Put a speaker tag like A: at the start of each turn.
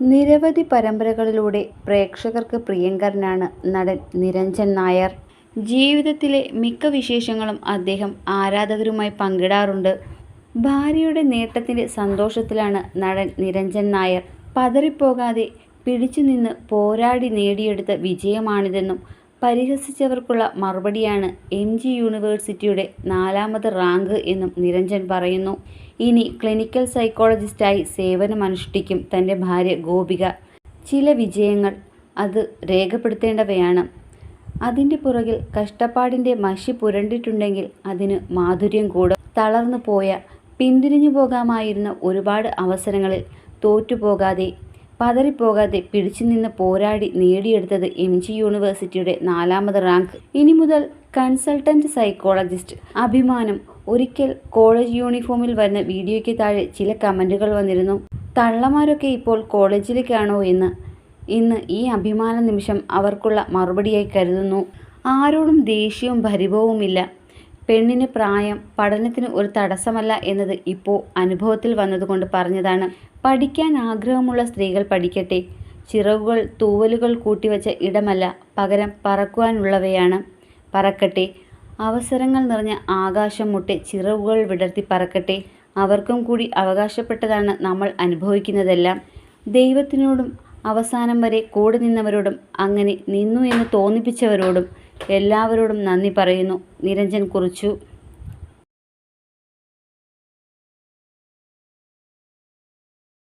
A: നിരവധി പരമ്പരകളിലൂടെ പ്രേക്ഷകർക്ക് പ്രിയങ്കരനാണ് നടൻ നിരഞ്ജൻ നായർ. ജീവിതത്തിലെ മിക്ക വിശേഷങ്ങളും അദ്ദേഹം ആരാധകരുമായി പങ്കിടാറുണ്ട്. ഭാര്യയുടെ നേട്ടത്തിന്റെ സന്തോഷത്തിലാണ് നടൻ നിരഞ്ജൻ നായർ. പതറിപ്പോകാതെ പിടിച്ചു നിന്ന് പോരാടി നേടിയെടുത്ത വിജയമാണിതെന്നും പരിഹസിച്ചവർക്കുള്ള മറുപടിയാണ് എം. ജി യൂണിവേഴ്സിറ്റിയുടെ നാലാമത് റാങ്ക് എന്നും നിരഞ്ജൻ പറയുന്നു. ഇനി ക്ലിനിക്കൽ സൈക്കോളജിസ്റ്റായി സേവനമനുഷ്ഠിക്കും തന്റെ ഭാര്യ ഗോപിക. ചില വിജയങ്ങൾ അത് രേഖപ്പെടുത്തേണ്ടവയാണ്. അതിന്റെ പുറകിൽ കഷ്ടപ്പാടിന്റെ മഷി പുരണ്ടിട്ടുണ്ടെങ്കിൽ അതിന് മാധുര്യം കൂടും. തളർന്നു പോയ പിന്തിരിഞ്ഞു പോകാമായിരുന്ന ഒരുപാട് അവസരങ്ങളിൽ തോറ്റുപോകാതെ, പതറിപ്പോകാതെ പിടിച്ചു നിന്ന് പോരാടി നേടിയെടുത്തത് എം. ജി യൂണിവേഴ്സിറ്റിയുടെ നാലാമത് റാങ്ക്. ഇനി മുതൽ കൺസൾട്ടന്റ് സൈക്കോളജിസ്റ്റ്. അഭിമാനം ഒരിക്കൽ കോളേജ് യൂണിഫോമിൽ വരുന്ന വീഡിയോയ്ക്ക് താഴെ ചില കമന്റുകൾ വന്നിരുന്നു. തള്ളമാരൊക്കെ ഇപ്പോൾ കോളേജിലേക്കാണോ എന്ന്. ഇന്ന് ഈ അഭിമാന നിമിഷം അവർക്കുള്ള മറുപടിയായി കരുതുന്നു. ആരോടും ദേഷ്യവും പരിഭവവുമില്ല. പെണ്ണിന് പ്രായം പഠനത്തിന് ഒരു തടസ്സമല്ല എന്നത് ഇപ്പോൾ അനുഭവത്തിൽ വന്നതുകൊണ്ട് പറഞ്ഞതാണ്. പഠിക്കാൻ ആഗ്രഹമുള്ള സ്ത്രീകൾ പഠിക്കട്ടെ. ചിറകുകൾ തൂവലുകൾ കൂട്ടിവച്ച ഇടമല്ല പകരം പറക്കുവാനുള്ളവയാണ്. പറക്കട്ടെ. അവസരങ്ങൾ നിറഞ്ഞ ആകാശം മുട്ടെ ചിറകുകൾ വിടർത്തി പറക്കട്ടെ. അവർക്കും കൂടി അവകാശപ്പെട്ടതാണ് നമ്മൾ അനുഭവിക്കുന്നതെല്ലാം. ദൈവത്തിനോടും അവസാനം വരെ കൂടെ നിന്നവരോടും അങ്ങനെ നിന്നു എന്ന് തോന്നിപ്പിച്ചവരോടും എല്ലാവരോടും നന്ദി പറയുന്നു നിരഞ്ജൻ കുറിച്ചു.